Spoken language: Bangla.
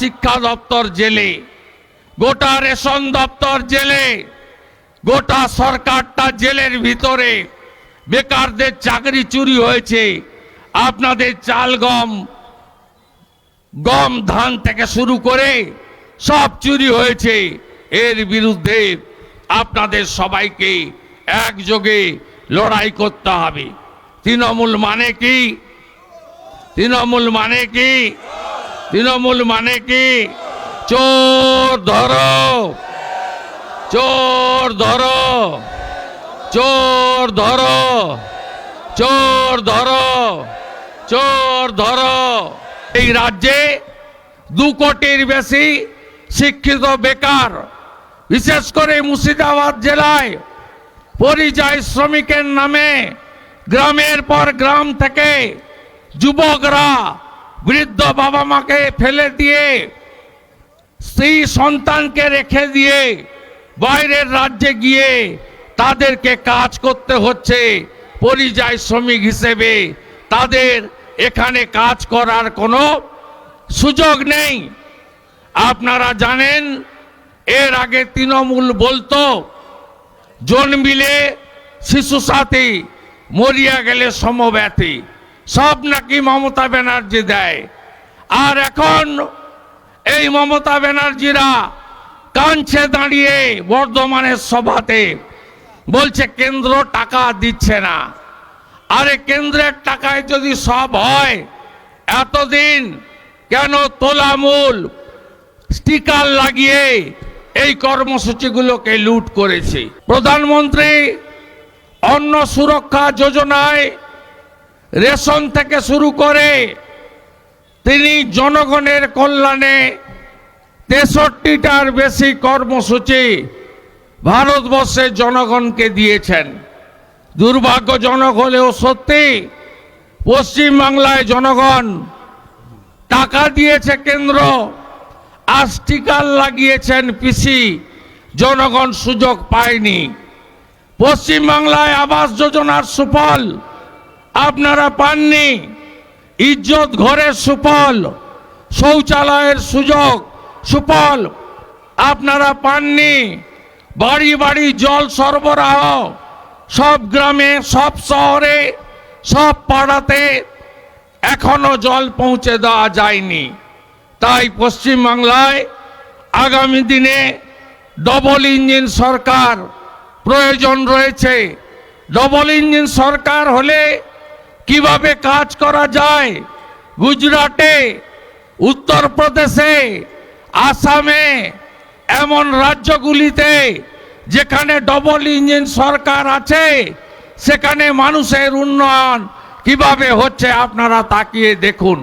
শিক্ষা দপ্তর জেলে, গোটা রেশন দপ্তর জেলে, গোটা সরকারটা জেলের ভিতরে। বেকারদের চাকরি চুরি হয়েছে। আপনাদের চাল, গম গম, ধান থেকে শুরু করে সব চুরি হয়েছে। এর বিরুদ্ধে আপনাদের সবাইকে একযোগে লড়াই করতে হবে। তৃণমূল মানে কি? তৃণমূল মানে কি? তৃণমূল মানে কি? চোর ধরো। চোর ধরো। চোর ধরো। চোর ধরো। চোর ধরো। এই রাজ্যে দু কোটির বেশি শিক্ষিত বেকার, বিশেষ করে মুর্শিদাবাদ জেলায় পরিযায়ী শ্রমিকের নামে গ্রামের পর গ্রাম থেকে যুবকরা বৃদ্ধ বাবা মাকে ফেলে দিয়ে, স্ত্রী সন্তানকে রেখে দিয়ে বাইরের রাজ্যে গিয়ে তাদেরকে কাজ করতে হচ্ছে, পরিযায়ী শ্রমিক হিসেবে। তাদের এখানে কাজ করার কোনো সুযোগ নেই। আপনারা জানেন, এর আগে তৃণমূল বলতো, জন্মিলে শিশু সাথী, মরিয়া গেলে সমব্যাথী। সব নাকি মমতা ব্যানার্জি দেয়। আর এখন এই মমতা ব্যানার্জিরা কাঞ্ছে দাঁড়িয়ে বর্ধমানের সভাতে। বলছে, কেন্দ্র টাকা দিচ্ছে না। আরে কেন্দ্রের টাকায় যদি সব হয়, এতদিন কেন তোলামূল স্টিকার লাগিয়ে এই কর্মসূচিগুলোকে লুট করেছে? প্রধানমন্ত্রী অন্ন সুরক্ষা যোজনায় রেশন থেকে শুরু করে তিনি জনগণের কল্যাণে তেষট্টিটার বেশি কর্মসূচি ভারতবর্ষের জনগণকে দিয়েছেন। দুর্ভাগ্যজনক হলেও সত্যি পশ্চিমবাংলায় জনগণ টাকা দিয়েছে কেন্দ্র আর লাগিয়েছেন পিসি, জনগণ সুযোগ পায়নি। পশ্চিমবাংলায় আবাস যোজনার সুফল আপনারা পাননি। ইজ্জত ঘরের সুফল, শৌচালয়ের সুযোগ সুফল আপনারা পাননি। বাড়ি বাড়ি জল সরবরাহ, সব গ্রামে, সব শহরে, সব পাড়াতে এখনও জল পৌঁছে দেওয়া যায়নি। তাই পশ্চিমবাংলায় আগামী দিনে ডবল ইঞ্জিন সরকার প্রয়োজন রয়েছে। ডবল ইঞ্জিন সরকার হলে কীভাবে কাজ করা যায়? গুজরাটে, উত্তরপ্রদেশে, আসামে, এমন রাজ্যগুলিতে যেখানে ডবল ইঞ্জিন সরকার আছে, সেখানে মানুষের উন্নয়ন কীভাবে হচ্ছে আপনারা তাকিয়ে দেখুন।